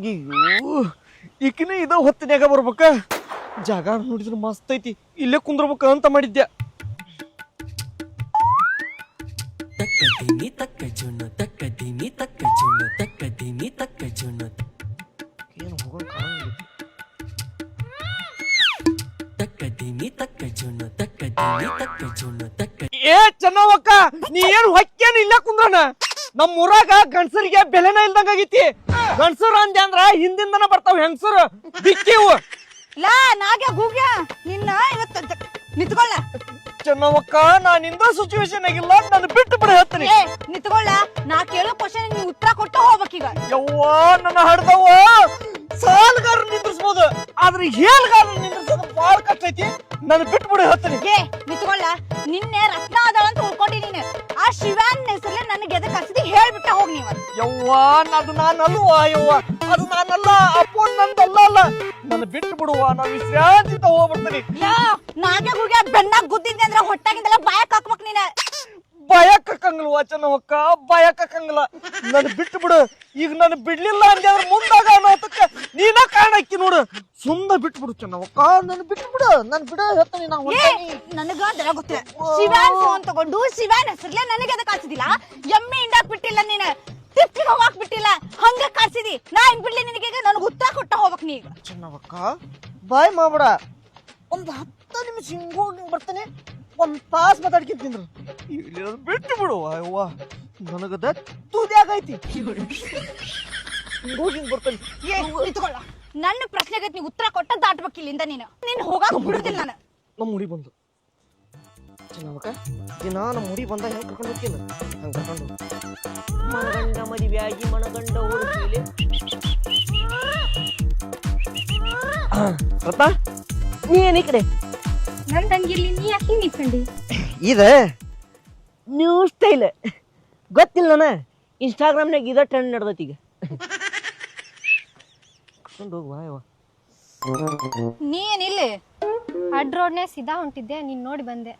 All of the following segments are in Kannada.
ಅಯ್ಯೋ ಈಕಿನ ಇದ ಹೊತ್ತಿನ್ಯಾಗ ಬರ್ಬೇಕ? ಜಾಗ ನೋಡಿದ್ರೆ ಮಸ್ತ್ ಐತಿ ಇಲ್ಲೇ ಕುಂದ್ರಬೇಕ ಅಂತ ಮಾಡಿದ್ದೆ ತಕ್ಕದಿನಿ ತಕ್ಕ ಜುಣ್ಣು ತಕ್ಕದಿನಿ ತಕ್ಕ ಜುಣ್ಣು ತಕ್ಕದಿನಿ ತಕ್ಕ ಜುಣ್ಣು. ಏನು ಕಾಣಂಗಿಲ್ಲ. ತಕ್ಕ ಜುಣ್ಣು ತಕ್ಕ ದಿಮಿ ತಕ್ಕ ಜುಣ್ಣು ತಕ್ಕ ಏ ಚೆನ್ನವಕ್ಕ ನೀ ಏನು ಹೊಕ್ಕೇನು ಇಲ್ಲೇ ಕುಂದ್ರನ? ನಮ್ ಊರಾಗ ಗಂಡಸರಿಗೆ ಬೆಲೆನ ಇಲ್ದಂಗ ಆಗೈತಿ ಗಂಡಸರ ಅಂದೆ ಅಂದ್ರ ಹಿಂದಿಂದನ ಬರ್ತಾವ ಹೆಂಗಸರು. ಬಿಕ್ಕಿವು. ಲಾ ನಾಗೆ ಗೂಗ್ಯ ನಿನ್ನ ಇವತ್ತು ನಿಂತ್ಕೊಳ್ಳ. ಚೆನ್ನವಕ್ಕ ನಾನಿಂದ ಸಿಚುವೇಶನ್ ಆಗಿಲ್ಲ ನಾನು ಬಿಟ್ಟು ಬಿಡ ಹೇಳ್ತೀನಿ. ಏ ನಿಂತ್ಕೊಳ್ಳ. ನಾ ಕೇಳೋ ಕ್ವಶನ್ ನೀ ಉತ್ತರ ಕೊಟ್ಟ ಹೋಗ್ಬೇಕೀಗ ಯವ್ವ ನನ್ನ ಹಡ್ದವ ಸಾಲಗಾರ ನಿಂದ್ರಿಸ್ಬೋದು. ಆದ್ರೆ ಹೇಳ್ಗಾರ ನಿಂದ್ರಿಸೋದು ಬಾಳ ಕಷ್ಟ ಐತಿ. ನಾನು ಬಿಟ್ಟು ಬಿಡ ಹೇಳ್ತೀನಿ. ಏ ನಿಂತ್ಕೊಳ್ಳ. ನಿನ್ನೆ ರತ್ನ ಅದಳ ಅಂತ ಉಳ್ಕೊಂಡಿ ನೀನು. ಆ ಶಿವಾನ್ ಹೆಸರಲ್ಲೇ ನನಗೆ ಎದಕ್ ಹಚ್ಚಿದಿ ಹೇಳ್ಬಿಟ್ಟ ಹೋಗ್ ನೀವ ಯವ್ವ ಅದು ನಾನಲ್ವ ಯವ್ವ? ಅದು ನಾನಲ್ಲ ಅಪ್ಪೋ ನಂದಲ್ಲ ಅಲ್ಲ ನನ್ನ ಬಿಟ್ಟು ಬಿಡುವ ನಾನು ವಿಶ್ರಾಂತಿತ ಹೋಗ್ಬಿಡ್ತೀನಿ ನಾಗೆ ಗೂಗ್ಯ ಬೆನ್ನಾಗ ಗುದ್ದಿದ್ದೆ ಅಂದ್ರೆ ಹೊಟ್ಟಾಗಿಂದೆಲ್ಲ ಬಾಯಕ್ ಹಾಕ್ಬೇಕ್ ನೀನ. ಭಯಕ್ಕಂಗಿಲ್ವ ಚೆನ್ನವಕ್ಕ ಭಯಕ್ಕಂಗಿಲ್ಲ ನನ್ನ ಬಿಟ್ಟು ಬಿಡು. ಈಗ ನಾನು ಬಿಡ್ಲಿಲ್ಲ ಅಂದ್ರೆ ಮುಂದಾಗ ಅನ್ನೋತಕ್ಕ ನೀನ ಕಾರಣ ಅಕ್ಕಿ ನೋಡು. ಸುಮ್ಮನೆ ಬಿಟ್ಟು ಬಿಡು ಚೆನ್ನವಕ್ಕ ನನ್ನ ಬಿಟ್ಟು ಬಿಡು. ನನ್ ಬಿಡ ಹೇಳ್ತೀನಿ ನಾವು ಏ ನನಗ ಅದೆಲ್ಲ ಗೊತ್ತಿಲ್ಲ ಶಿವಾನ್ ಫೋನ್ ತಗೊಂಡು ಶಿವನ್ ಹೆಸರ್ಲೆ ನನಗೆ ಅದಕ್ಕೆ ಕಾಸಿದಿಲ್ಲ ಎಮ್ಮೆ ಹಿಂಡಾಕ್ ಬಿಟ್ಟಿಲ್ಲ ನೀನು. ತಿಪ್ಪಿಗೆ ಹೋಗಾಕ್ ಬಿಟ್ಟಿಲ್ಲ ಹಂಗ ಕಾಸಿದಿ ನಾ ಇನ್ ಬಿಡ್ಲಿ ನಿನಗೆ ನನಗೆ ಉತ್ತರ ಕೊಟ್ಟ ಹೋಗ್ಬೇಕ್ ನೀ ಈಗ. ಬಾಯ್ ಮಾಡ್ಬೇಡ ಒಂದು ಹತ್ತು ನಿಮಿಷ ಹಿಂಗೋಗಿ ಬರ್ತಾನೆ. ಒಂದ್ ತಾಸ್ ಮಾತಾಡ್ಕಿಂತಿದ್ರು ಇಲ್ಲಿ ಬಿಟ್ಟು ಬಿಡು. ಅಯ್ಯವ್ವ ನನಗದ ತುದ್ಯಾಗೈತಿ ಹಿಂಗ್ ಬರ್ತಾನೆ ಏ ನಿಂತ್ಕೊಳ್ಳ. ನನ್ನ ಪ್ರಶ್ನೆಗೆ ನೀವು ಉತ್ತರ ಕೊಟ್ಟ ದಾಟ್ಬೇಕು ಇಲ್ಲಿಂದ ನೀನು. ನೀನು ಹೋಗಾಕ ಬಿಡುದಿಲ್ಲ ನಾನು. ನಮ್ಮ ಮುಡಿ ಬಂದು. ಚೆನ್ನವಕ್ಕ ದಿನ ನಮ್ಮ ಮುಡಿ ಬಂದ ಹೆಂಗ್ ಕರ್ಕೊಂಡು ಹೋಗ್ತಿಲ್ಲ ಹಂಗ ಕರ್ಕೊಂಡು ಮನಗಂಡ ಮದುವೆ ಆಗಿ ಮನಗಂಡ ಓಡಿಸ್ಲಿ ರತ್ನ ನೀ ಏನ್ ಈ ಕಡೆ? ನನ್ ತಂಗಿರ್ಲಿ ನೀ ಯಾಕೆ ಹಿಂಗ್ ನಿಂತ್ಕೊಂಡಿ? ಇದ. ನ್ಯೂ ಸ್ಟೈಲ್ ಗೊತ್ತಿಲ್ಲ ನಾನು. ಇನ್ಸ್ಟಾಗ್ರಾಮ್ನಾಗ ಇದ ಟ್ರೆಂಡ್ ನಡ್ದೈತಿ ಈಗ. ಹೋಗುವ ನೀ ಏನಿಲ್ಲಿ ಅಡ್ ರೋಡ್ನೇ ಸಿದಾ ಹೊಂಟಿದ್ದೆ ನೀನ್ ನೋಡಿ ಬಂದೆ.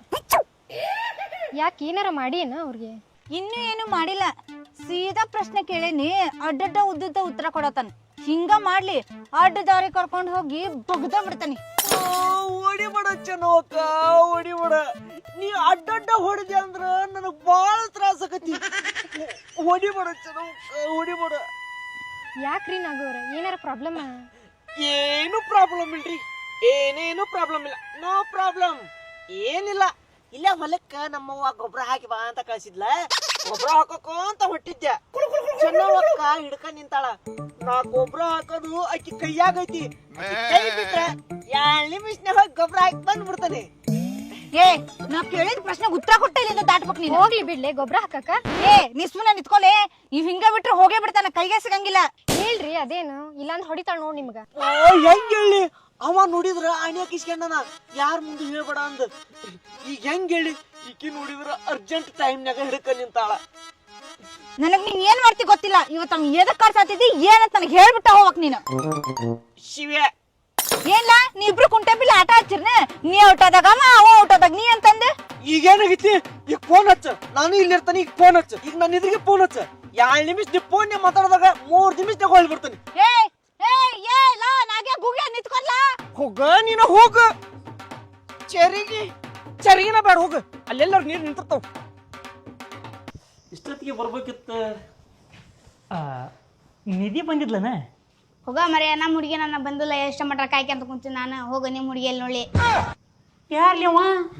ಯಾಕೆ ಏನಾರ ಮಾಡಿ ಏನ ಅವ್ರಿಗೆ? ಇನ್ನೂ ಏನು ಮಾಡಿಲ್ಲ. ಸೀದಾ ಪ್ರಶ್ನೆ ಕೇಳೇನಿ ಅಡ್ಡಡ್ಡ ಉದ್ದುದ್ದ ಉತ್ತರ ಕೊಡತಾನ ಹಿಂಗ ಮಾಡ್ಲಿ ಅಡ್ಡ ದಾರಿ ಕರ್ಕೊಂಡು ಹೋಗಿ ಬಗ್ದ ಬಿಡ್ತಾನೆ. ಓಡಿ ಬಿಡ ಚನೋಕ ಓಡಿ ಬಿಡ ನೀ ಅಡ್ಡಡ್ಡ ಹೊಡೆದೆ ಅಂದ್ರ ನನಗ್ ಬಾಳ ತ್ರಾಸ ಆಕತಿ. ಹೊಡಿಬೇಡ ಚೆನ್ನವಕ್ಕ ಹೊಡಿಬೇಡ ಯಾಕ್ರಿ ನಾಗೋರ ಏನಾರ ಪ್ರಾಬ್ಲಮ್ ಏನು ಪ್ರಾಬ್ಲಮ್ ಇಲ್ರಿ? ಏನೇನು ಪ್ರಾಬ್ಲಮ್ ಇಲ್ಲ. ನೋ ಪ್ರಾಬ್ಲಮ್ ಏನಿಲ್ಲ. ಇಲ್ಲೇ ಹೊಲಕ್ಕ ನಮ್ಮವ್ವ ಗೊಬ್ಬರ ಹಾಕಿ ಬಾ ಅಂತ ಕಳ್ಸಿದ್ಲ. ಗೊಬ್ಬರ ಹಾಕೋ ಅಂತ ಹೊಟ್ಟಿದ್ದೆ ಚೆನ್ನವಕ್ಕ ಹಿಡ್ಕ ನಿಂತಾಳ. ನಾ ಗೊಬ್ಬರ ಹಾಕೋದು ಆಕಿ ಕೈಯಾಗೈತಿ ಕೈ ಬಿಟ್ರೆ ಎರಡ್ ನಿಮಿಷನಾಗ ಗೊಬ್ಬರ ಹಾಕಿ ಬಂದ್ಬಿಡ್ತಾನೆ. ಏ ನಾ ಕೇಳಿದ ಪ್ರಶ್ನೆಗೆ ಉತ್ತರ ಕೊಟ್ಟೆ ಇಲ್ಲಿಂದ ದಾಟ್ಬೇಕು ನೀನು. ಹೋಗ್ಲಿ ಬಿಡ್ಲೆ ಗೊಬ್ಬರ ಹಾಕಕ್ಕ. ಏ ನೀ ಸುಮ್ಮನೆ ನಿಂತ್ಕೊಲೆ ಇವ್ ಹಿಂಗ ಬಿಟ್ರೆ ಹೋಗೇ ಬಿಡ್ತಾನ ಕೈಗೆ ಸಿಗಂಗಿಲ್ಲ. ಹೇಳ್ರಿ ಅದೇನು? ಇಲ್ಲಾಂದ್ರೆ ಹೊಡಿತಾಳ ನೋಡ್ ನಿಮ್ಗ. ಹೆಂಗ್ ಹೇಳಿ? ಅವ ನೋಡಿದ್ರ ಆಣೆ ಕಿಸ್ಕೊಂಡನ. ಯಾರ ಮುಂದೆ ಹೇಳ್ಬೇಡ ಅಂದ. ಈಗ ಹೆಂಗ್ ಹೇಳಿ? ಈಕಿ ನೋಡಿದ್ರ ಅರ್ಜೆಂಟ್ ಟೈಮ್ನಾಗ ಹಿಡ್ಕ ನಿಂತಾಳ. ನನಗ್ ನೀನ್ ಏನ್ ಮಾಡ್ತಿ ಗೊತ್ತಿಲ್ಲ. ಇವತ್ತು ಅವ್ನ್ ಎದಕ್ ಕಾಡ್ಸಾತಿದ್ದಿ ಏನಂತ ನನಗೆ ಹೇಳ್ಬಿಟ್ಟ ಹೋಗ್ಬೇಕ್ ನೀನು. ಶಿವೆ ಏನ್ಲ ನೀ ಇಬ್ರು ಕುಂಟೆ ಬಿಲ್ಲ ಆಟ ನೀ ಔಟ್ ಆದಾಗ ಅವ ಔಟ್ ಆದಾಗ ನೀ ಅಂತಂದೆ? ಈಗ ಏನಾಗೈತಿ ಈಗ ಫೋನ್ ಹಚ್ಚ. ನಾನು ಇಲ್ಲಿರ್ತಾನೆ ಈಗ ಫೋನ್ ಹಚ್ಚ. ಈಗ ನನ್ನ ಇದ್ರಿಗೆ ಫೋನ್ ಹಚ್ಚ. ಎರಡ್ ನಿಮಿಷ ನೀ ಫೋನ್ ಮಾತಾಡಿದಾಗ ಮೂರ್ ನಿಮಿಷದಾಗ ಹೊಳ್ಬಿಡ್ತಾನೆ ಏ ಏ ಏ ಲಾ ನಾಗೆ ಗುಗೆ ನಿಂತ್ಕೊಲ್ಲ ಹೋಗ ನೀನ ಹೋಗ. ಚರಿಗೆ ಚರಿಗಿನ ಬೇಡ ಹೋಗ. ಅಲ್ಲೆಲ್ಲರೂ ನೀರು ನಿಂತಿರ್ತಾವ. ಇಷ್ಟೊತ್ತಿಗೆ ಬರ್ಬೇಕಿತ್ತ. ಆ, ನಿಧಿ ಬಂದಿದ್ಲನ? ಹೋಗ ಮರೆಯ ನಮ್ಮ ಹುಡುಗಿ ನನ್ನ ಬಂದಿಲ್ಲ ಎಷ್ಟು ಮಟ್ಟ ಅಂತ ಕುಂತೀನಿ ನಾನು. ಹೋಗು ನಿಮ್ಮ ಹುಡುಗಿಯಲ್ಲಿ ನೋಡಿ. ಯಾರ್ಲಿ ಅವ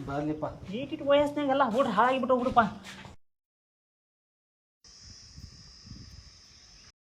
ಬರ್ಲಿಪ್ಪ. ಈಟಿಟ್ ವಯಸ್ಸಿನಾಗೆಲ್ಲ ಹುಡ್ರು ಹಾಳಾಗಿಬಿಟ್ಟು ಹುಡುಪ